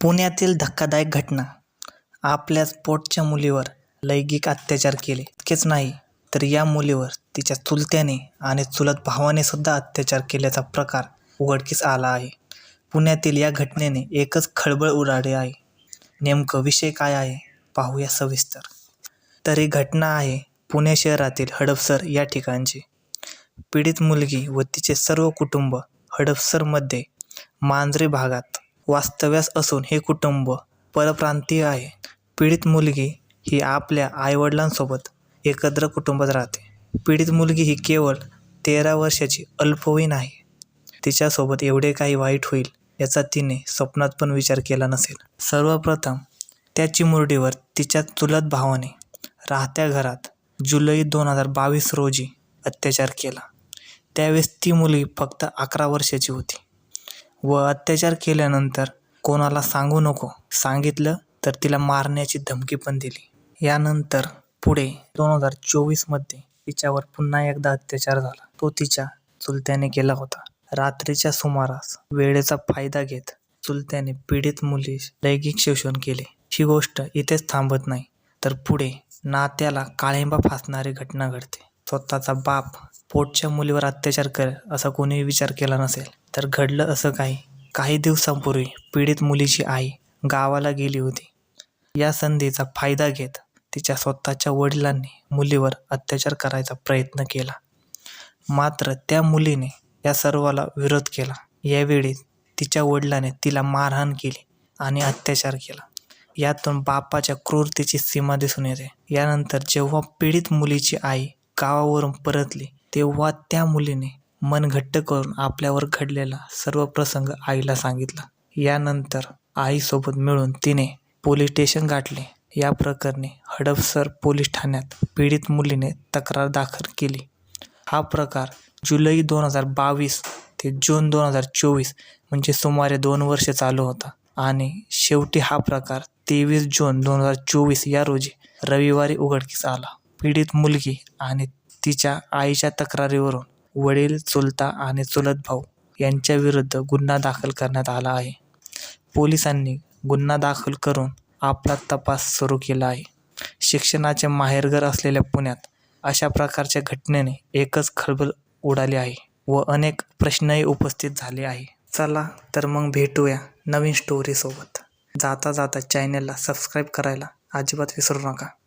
पुण्यातील धक्कादायक घटना. आपल्याच पोटच्या मुलीवर लैंगिक अत्याचार केले. इतकेच नाही तर या मुलीवर तिच्या चुलत्याने आणि चुलत भावाने सुद्धा अत्याचार केल्याचा प्रकार उघडकीस आला आहे. पुण्यातील या घटनेने एकच खळबळ उडाली आहे. नेमकं विषय काय आहे? पाहूया सविस्तर. तर ही घटना आहे पुणे शहरातील हडपसर या ठिकाणची. पीडित मुलगी व तिचे सर्व कुटुंब हडपसरमध्ये मांजरे भागात वास्तव्यास असून हे कुटुंब परप्रांतीय आहे. पीडित मुलगी ही आपल्या आईवडिलांसोबत एकत्र कुटुंबात राहते. पीडित मुलगी ही केवळ तेरा वर्षाची अल्पवयीन आहे. तिच्यासोबत एवढे काही वाईट होईल याचा तिने स्वप्नात पण विचार केला नसेल. सर्वप्रथम त्या चिमुरडीवर तिच्या चुलत भावाने राहत्या घरात जुलै दोन हजार बावीस रोजी अत्याचार केला. त्यावेळेस ती मुलगी फक्त अकरा वर्षाची होती. व अत्याचार केल्यानंतर कोणाला सांगू नको. सांगितलं तर तिला मारण्याची धमकी पण दिली. यानंतर पुढे दोन हजार चोवीसमध्ये तिच्यावर पुन्हा एकदा अत्याचार झाला. तो तिच्या चुलत्याने केला होता. रात्रीच्या सुमारास वेळेचा फायदा घेत चुलत्याने पीडित मुलीस लैंगिक शोषण केले. ही गोष्ट इथेच थांबत नाही तर पुढे नात्याला काळिंबा फासणारी घटना घडते. स्वतःचा बाप पोटच्या मुलीवर अत्याचार कर असा कोणीही विचार केला नसेल. तर घडलं असं काही. काही दिवसांपूर्वी पीडित मुलीची आई गावाला गेली होती. या संधीचा फायदा घेत तिच्या स्वतःच्या वडिलांनी मुलीवर अत्याचार करायचा प्रयत्न केला. मात्र त्या मुलीने या सर्वाला विरोध केला. यावेळी तिच्या वडिलाने तिला मारहाण केली आणि अत्याचार केला. यातून बापाच्या क्रूरतेची सीमा दिसून येते. यानंतर जेव्हा पीडित मुलीची आई गावावरून परतली तेव्हा त्या मुलीने मन घट्ट करून आपल्यावर घडलेला सर्व प्रसंग आईला सांगितला. यानंतर आईसोबत मिळून तिने पोलीस स्टेशन गाठले. या प्रकरणी हडपसर पोलीस ठाण्यात पीडित मुलीने तक्रार दाखल केली. हा प्रकार जुलै दोन हजार बावीस ते जून दोन हजार चोवीस म्हणजे सुमारे दोन वर्ष चालू होता. आणि शेवटी हा प्रकार तेवीस जून दोन हजार चोवीस या रोजी रविवारी उघडकीस आला. पीडित मुलगी आणि तिच्या आईच्या तक्रारीवरून वडील चुलता आणि चुलत भाऊ यांच्या विरुद्ध गुन्हा दाखल करण्यात आला आहे. पोलिसांनी गुन्हा दाखल करून आपला तपास सुरू केला आहे. शिक्षणाचे माहेरघर असलेल्या पुण्यात अशा प्रकारच्या घटनेने एकच खळबळ उडाली आहे व अनेक प्रश्नही उपस्थित झाले आहे. चला तर मग भेटूया नवीन स्टोरीसोबत जाता जाता चॅनलला सबस्क्राईब करायला अजिबात विसरू नका.